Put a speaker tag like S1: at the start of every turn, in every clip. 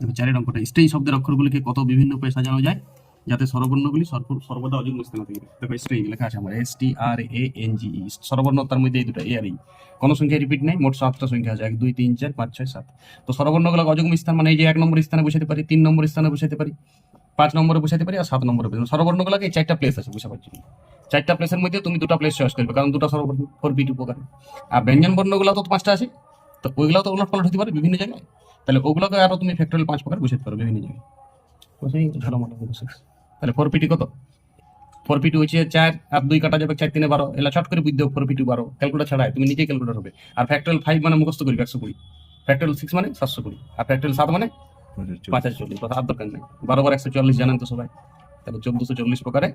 S1: এবার চারের অঙ্কটা স্টেই শব্দের অক্ষরগুলিকে কত বিভিন্ন উপায়ে সাজানো যায়, যাতে স্বরবর্ণগুলি সর্বদা অযুগ্ম স্থানে থাকে। দেখো স্টেই লেখা আছে আমার S T R A N G ই স্বরবর্ণ তার মধ্যে এই দুটো এ আর ই কোনো সংখ্যা রিপিট নেই, মোট সাতটা সংখ্যা আছে, এক, দুই, তিন, চার, পাঁচ, ছয়, সাত। তো স্বরবর্ণগুলো অযুগ্ম স্থান মানে এই যে এক নম্বর স্থানে বসাতে পারি, তিন নম্বর স্থানে বসাতে পারি, পাঁচ নম্বরে বসাতে পারি আর সাত নম্বরে বসাতে স্বরবর্ণগুলোকে এই চারটা প্লেস আছে, বুঝতে পারছি। চারটা প্লেসের মধ্যে তুমি দুটো প্লেস চয়েস করবে, কারণ দুটো স্বরবর্ণ ফোর বিট উপকার। আর ব্যঞ্জন বর্ণগুলো তো পাঁচটা আছে, তো ওইগুলো তো উলট পালট হতে পারে বিভিন্ন জায়গায়। তাহলে ওগুলোকে আরও তুমি ফ্যাক্টরিয়াল পাঁচ প্রকার বুঝতে পারো বিভিন্ন জায়গায়। বসে তাহলে four P T? Four P T চার আর দুই কাটা যাবে চার তিনে বারো। এলা চট করে বুঝতে ফোর পিটি বারো। ক্যালকুলেটার ছাড়াই তুমি নিজেই ক্যালকুলেটার হবে। আর ফ্যাক্টরিয়াল ফাইভ মানে মুখস্থ করবে একশো কুড়ি। ফ্যাক্টরিয়াল সিক্স মানে সাতশো কুড়ি। আর ফ্যাক্টরিয়াল সাত মানে পাঁচ হাজার চল্লিশ। কথা আর দরকার নেই। বারো বার একশো চল্লিশ জানেন তো সবাই। তাহলে চোদ্দশো চল্লিশ প্রকারে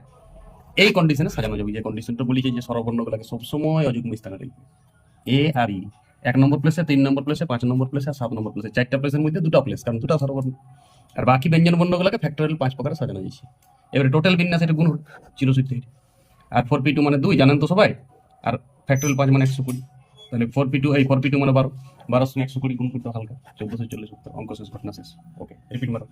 S1: এই কন্ডিশনে সাজানো যাবে। যে কন্ডিশনটা বলি যে স্বরবর্ণগুলোকে সবসময় অযুগ্ম স্থানে রাখবে। এ আর ই এক নম্বর প্লেসে তিন নম্বর প্লেসে পাঁচ নম্বর প্লেসে আর সাত নম্বর প্লেসে চারটা প্লেসের মধ্যে দুটো প্লেস কারণ দুটো স্বরবর্ণ আর বাকি ব্যঞ্জন বর্ণগুলোকে ফ্যাক্টরিয়াল পাঁচ প্রকারে সাজানো যাচ্ছে এবারে টোটাল বিন্যাস এটা গুণ চিরসূত্র আর ফোর পি টু মানে দুই, জানেন তো সবাই? আর ফ্যাক্টরিয়াল পাঁচ মানে একশো কুড়ি। তাহলে ফোর পি টু এই ফোর পি টু মানে বারো। বারোশো একশো কুড়ি গুণ করতে হালকা। চোদ্দশো চল্লিশ উত্তর, অঙ্ক শেষ, ঘটনা শেষ। ওকে রিপিট মারো।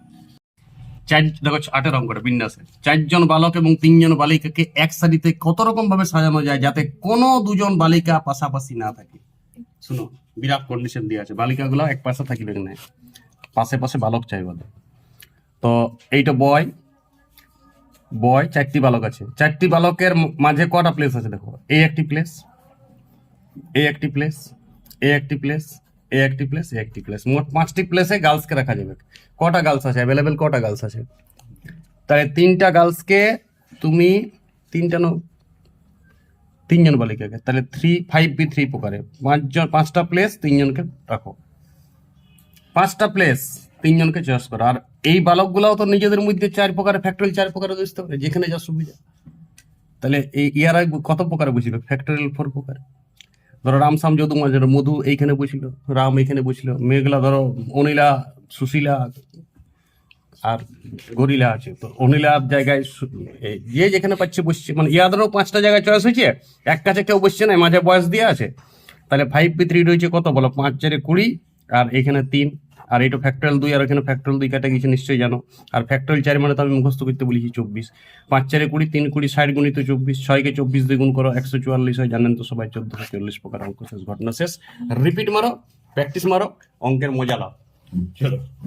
S1: চার, দেখো আটের অঙ্কটা বিন্যাসে চারজন বালক এবং তিনজন বালিকাকে এক সারিতে কত রকম ভাবে সাজানো যায় যাতে কোনো দুজন বালিকা পাশাপাশি না থাকে? শুনো বিরাট কন্ডিশন দিয়ে আছে। বালিকাগুলো এক পাশে থাকিবে না পাশে পাশে বালক চাই বলে তো এইটা বয় বয় চারটি বালক আছে। চারটি বালকের মাঝে কটা প্লেস আছে দেখো? এই একটি প্লেস এই একটি প্লেস এই একটি প্লেস এই একটি প্লেস এই একটি প্লেস মোট পাঁচটি প্লেসে গার্লসকে রাখা যাবে। কটা গার্লস আছে? অ্যাভেলেবেল কটা গার্লস আছে? তাহলে তিনটা গার্লসকে তুমি তিনটা তিনজন বালিকাকে। তাহলে থ্রি ফাইভ বি থ্রি প্রকারে পাঁচজন পাঁচটা প্লেস তিনজনকে রাখো। পাঁচটা প্লেস তিনজনকে চয়েস করো। আর এই বালকগুলাও তো নিজেদের মধ্যে চার প্রকারে ফ্যাক্টরিয়াল চার প্রকারে বুঝতে পারে। যেখানে যা সুবিধা। তাহলে এই ইয়ারাই কত প্রকারে বুঝবে ফ্যাক্টরিয়াল ফোর প্রকার। ধরো রামসাম যদু মধু এইখানে বসিল, রাম এইখানে বসিল, মেঘলা, ধরো অনিলা, সুশীলা আর গরিলা আছে। তো অনিলা জায়গায় যে যেখানে পাচ্ছে বসছে। মানে ইয়াদেরও পাঁচটা জায়গায় চয়েস হয়েছে, এক কাছে কেউ বসছে না মাঝে বয়স দিয়ে আছে। তাহলে ফাইভ পি থ্রি রয়েছে কত বলো? পাঁচ চারে কুড়ি, আর এখানে তিন। আর এটা ফ্যাক্টরিয়াল দুই, আর এখানে ফ্যাক্টরিয়াল দুই কাটা গেছে নিশ্চয়ই জানো। আর ফ্যাক্টরিয়াল চার মানে তো আমি মুখস্থ করতে বলেছি চব্বিশ। পাঁচ চারে কুড়ি, তিন কুড়ি, ষাট গুণিত চব্বিশ ছয়কে চব্বিশ দুই গুণ করো, একশো চুয়াল্লিশ হয়। জানেন তো সবাই, চোদ্দশো চল্লিশ প্রকার অঙ্ক শেষ, ঘটনা শেষ। রিপিট মারো প্র্যাকটিস মারো, অঙ্কের মজা লাভ চলো।